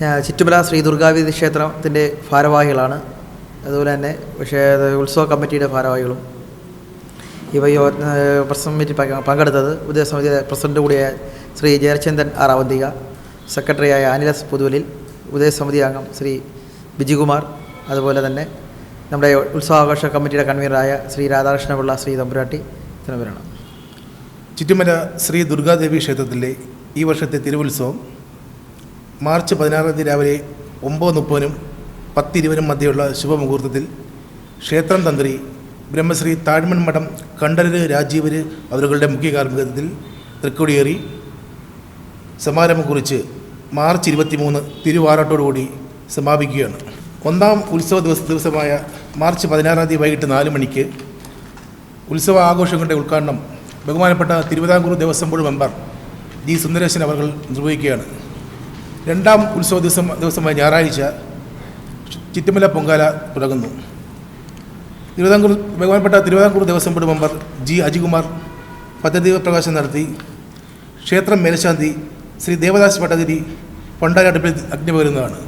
ചിറ്റുമല ശ്രീ ദുർഗാവിധി ക്ഷേത്രത്തിന്റെ ഭാരവാഹികളാണ്. അതുപോലെ തന്നെ പക്ഷേ ഉത്സവ കമ്മിറ്റിയുടെ ഭാരവാഹികളും. ഇവ യോ- കമ്മിറ്റി പങ്കെടുത്തത് ഉപദേശസമിതി പ്രസിഡന്റ് കൂടിയായ ശ്രീ ജയചന്ദ്രൻ ആർ. അവന്തിക സെക്രട്ടറിയായ അനിലസ് പുതുവലിൽ ഉദയസമിതി അംഗം ശ്രീ ബിജികുമാർ അതുപോലെ തന്നെ നമ്മുടെ ഉത്സവാഘോഷ കമ്മിറ്റിയുടെ കൺവീനറായ ശ്രീ രാധാകൃഷ്ണപിള്ള ശ്രീ തമ്പുരാട്ടി എന്നിവരാണ് ചുറ്റുമല ശ്രീ ദുർഗാദേവി ക്ഷേത്രത്തിലെ ഈ വർഷത്തെ തിരുവുത്സവം മാർച്ച് പതിനാറാം തീയതി രാവിലെ ഒമ്പത് മുപ്പതിനും പത്തിരുപതിനും മധ്യയുള്ള ശുഭമുഹൂർത്തത്തിൽ ക്ഷേത്രം തന്ത്രി ബ്രഹ്മശ്രീ താഴ്മൺ മഠം കണ്ഠരര് രാജീവര് അവരുടെ മുഖ്യ കാർമ്മികത്വത്തിൽ തൃക്കൊടിയേറി സമാരംഭം കുറിച്ച് മാർച്ച് ഇരുപത്തിമൂന്ന് തിരുവാറാട്ടോടുകൂടി സമാപിക്കുകയാണ്. ഒന്നാം ഉത്സവ ദിവസ ദിവസമായ മാർച്ച് പതിനാറാം തീയതി വൈകിട്ട് നാല് മണിക്ക് ഉത്സവ ആഘോഷങ്ങളുടെ ഉദ്ഘാടനം ബഹുമാനപ്പെട്ട Thiruvithamkoor Devaswom board member G Sundaresan അവർ നിർവഹിക്കുകയാണ്. രണ്ടാം ഉത്സവ ദിവസം ദിവസമായ ഞായറാഴ്ച ചിറ്റുമല പൊങ്കാല തുടങ്ങുന്നു. തിരുവിതാംകൂർ ബഹുമാനപ്പെട്ട Thiruvithamkoor Devaswom board member G Ajikumar പദ്ധതി പ്രകാശനം നടത്തി. ക്ഷേത്രം മേൽശാന്തി ശ്രീ ദേവദാസ് ഭട്ടതിരി പൊണ്ടാരടുപ്പിൽ അഗ്നി പകരുന്നതാണ്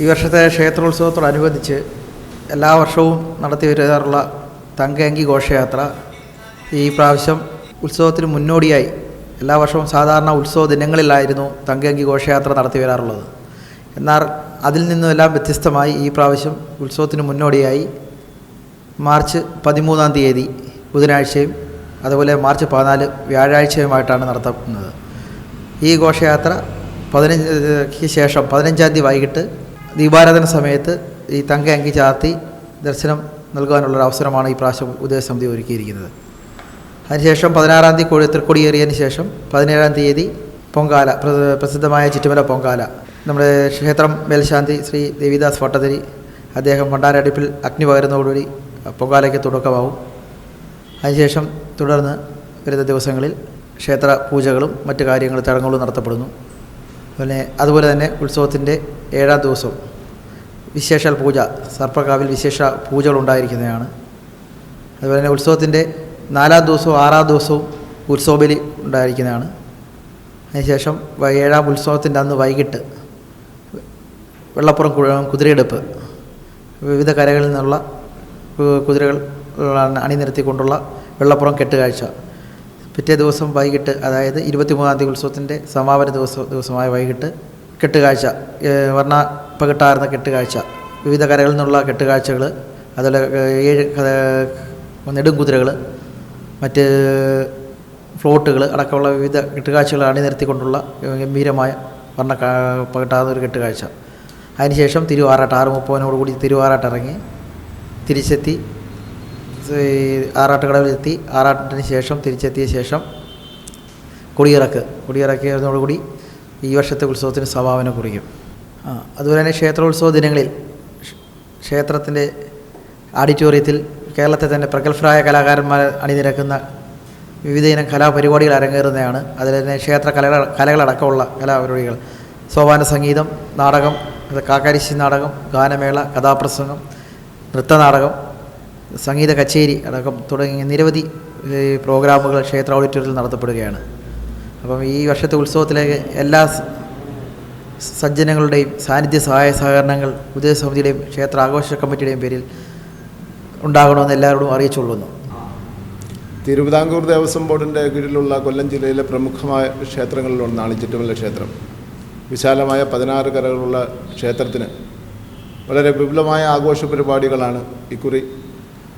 ഈ വർഷത്തെ ക്ഷേത്രോത്സവത്തോടനുബന്ധിച്ച് എല്ലാ വർഷവും നടത്തി വരാറുള്ള തങ്കയങ്കി ഘോഷയാത്ര ഈ പ്രാവശ്യം ഉത്സവത്തിന് മുന്നോടിയായി. എല്ലാ വർഷവും സാധാരണ ഉത്സവ ദിനങ്ങളിലായിരുന്നു തങ്കയങ്കി ഘോഷയാത്ര നടത്തി വരാറുള്ളത്. എന്നാൽ അതിൽ നിന്നുമെല്ലാം വ്യത്യസ്തമായി ഈ പ്രാവശ്യം ഉത്സവത്തിന് മുന്നോടിയായി മാർച്ച് പതിമൂന്നാം തീയതി ബുധനാഴ്ചയും അതുപോലെ മാർച്ച് പതിനാല് വ്യാഴാഴ്ചയുമായിട്ടാണ് നടത്തുന്നത്. ഈ ഘോഷയാത്ര പതിനഞ്ച് ശേഷം പതിനഞ്ചാം തീയതി വൈകിട്ട് ദീപാരാധന സമയത്ത് ഈ തങ്ക അങ്കി ചാർത്തി ദർശനം നൽകുവാനുള്ളൊരു അവസരമാണ് ഈ പ്രാവശ്യം ഉദയസമിതി ഒരുക്കിയിരിക്കുന്നത്. അതിനുശേഷം പതിനാറാം തീയതി കൊടി തൃക്കൊടിയേറിയതിന് ശേഷം പതിനേഴാം തീയതി പൊങ്കാല പ്ര- പ്രസിദ്ധമായ ചുറ്റുമല പൊങ്കാല. നമ്മുടെ ക്ഷേത്രം മേൽശാന്തി ശ്രീ ദേവിദാസ് ഭട്ടതിരി അദ്ദേഹം ഭണ്ഡാരടുപ്പിൽ അഗ്നി പകരുന്നതോടുകൂടി പൊങ്കാലയ്ക്ക് തുടക്കമാവും. അതിനുശേഷം തുടർന്ന് വരുന്ന ദിവസങ്ങളിൽ ക്ഷേത്ര പൂജകളും മറ്റു കാര്യങ്ങളും ചടങ്ങുകളും നടത്തപ്പെടുന്നു. പിന്നെ അതുപോലെ തന്നെ ഉത്സവത്തിന്റെ ഏഴാം ദിവസം വിശേഷാൽ പൂജ സർപ്പക്കാവിൽ വിശേഷ പൂജകളുണ്ടായിരിക്കുന്നതാണ്. അതുപോലെ തന്നെ ഉത്സവത്തിന്റെ നാലാം ദിവസവും ആറാം ദിവസവും ഉത്സവബലി ഉണ്ടായിരിക്കുന്നതാണ്. അതിനുശേഷം ഏഴാം ഉത്സവത്തിന്റെ അന്ന് വൈകിട്ട് വെള്ളപ്പുറം കുതിരയെടുപ്പ്. വിവിധ കരകളിൽ നിന്നുള്ള കുതിരകൾ അണിനിരത്തിക്കൊണ്ടുള്ള വെള്ളപ്പുറം കെട്ടുകാഴ്ച. പിറ്റേ ദിവസം വൈകിട്ട് അതായത് ഇരുപത്തിമൂന്നാം തീയതി ഉത്സവത്തിന്റെ സമാപന ദിവസം ദിവസമായ വൈകിട്ട് കെട്ടുകാഴ്ച വർണ പകിട്ടാർന്ന കെട്ടുകാഴ്ച. വിവിധ കരകളിൽ നിന്നുള്ള കെട്ടുകാഴ്ചകൾ അതുപോലെ ഏഴ് നെടുംകുതിരകൾ മറ്റ് ഫ്ലോട്ടുകൾ അടക്കമുള്ള വിവിധ കെട്ടുകാഴ്ചകൾ അണിനിരത്തിക്കൊണ്ടുള്ള ഗംഭീരമായ വർണ പകിട്ടാർന്ന ഒരു കെട്ടുകാഴ്ച. അതിനുശേഷം തിരുവാറാട്ട് ആറ് മുപ്പതിനോടുകൂടി തിരുവാറാട്ട് ഇറങ്ങി തിരിച്ചെത്തി ആറാട്ട് ആറാട്ടുകടവിലെത്തി ആറാട്ടിന് ശേഷം തിരിച്ചെത്തിയ ശേഷം കൊടിയിറക്ക് കൊടിയിറക്കിയതോടുകൂടി ഈ വർഷത്തെ ഉത്സവത്തിന് സമാപനം കുറിക്കും. അതുപോലെ തന്നെ ക്ഷേത്രോത്സവ ദിനങ്ങളിൽ ക്ഷ- ക്ഷേത്രത്തിന്റെ ഓഡിറ്റോറിയത്തിൽ കേരളത്തെ തന്നെ പ്രഗത്ഭരായ കലാകാരന്മാർ അണിനിരക്കുന്ന വിവിധ ഇനം കലാപരിപാടികൾ അരങ്ങേറുന്നതാണ്. അതിൽ തന്നെ ക്ഷേത്ര കലകൾ കലകളടക്കമുള്ള കലാപരിപാടികൾ. സോപാന സംഗീതം നാടകം കാക്കാരിശി നാടകം ഗാനമേള കഥാപ്രസംഗം നൃത്തനാടകം സംഗീത കച്ചേരി അടക്കം തുടങ്ങിയ നിരവധി പ്രോഗ്രാമുകൾ ക്ഷേത്ര ഓഡിറ്റോറിയത്തിൽ നടത്തപ്പെടുകയാണ്. അപ്പം ഈ വർഷത്തെ ഉത്സവത്തിലേക്ക് എല്ലാ സജ്ജനങ്ങളുടെയും സാന്നിധ്യ സഹായ സഹകരണങ്ങൾ ഉദയസമിതിയുടെയും ക്ഷേത്ര ആഘോഷ കമ്മിറ്റിയുടെയും പേരിൽ ഉണ്ടാകണമെന്ന് എല്ലാവരോടും അറിയിച്ചുകൊള്ളുന്നു തിരുവിതാംകൂർ ദേവസ്വം ബോർഡിന്റെ കീഴിലുള്ള കൊല്ലം ജില്ലയിലെ പ്രമുഖമായ ക്ഷേത്രങ്ങളിലൊന്നാണ് ചുറ്റുമല ക്ഷേത്രം. വിശാലമായ പതിനാറ് കരകളുള്ള ക്ഷേത്രത്തിന് വളരെ വിപുലമായ ആഘോഷ പരിപാടികളാണ് ഇക്കുറി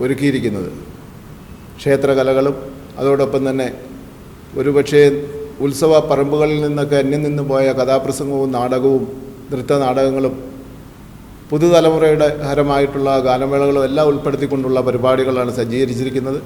ഒരുക്കിയിരിക്കുന്നത്. ക്ഷേത്രകലകളും അതോടൊപ്പം തന്നെ ഒരുപക്ഷേ ഉത്സവ പറമ്പുകളിൽ നിന്നൊക്കെ അന്യം നിന്ന് പോയ കഥാപ്രസംഗവും നാടകവും നൃത്തനാടകങ്ങളും പുതുതലമുറയുടെ ഹരമായിട്ടുള്ള ഗാനമേളകളും എല്ലാം ഉൾപ്പെടുത്തിക്കൊണ്ടുള്ള പരിപാടികളാണ് സജ്ജീകരിച്ചിരിക്കുന്നത്.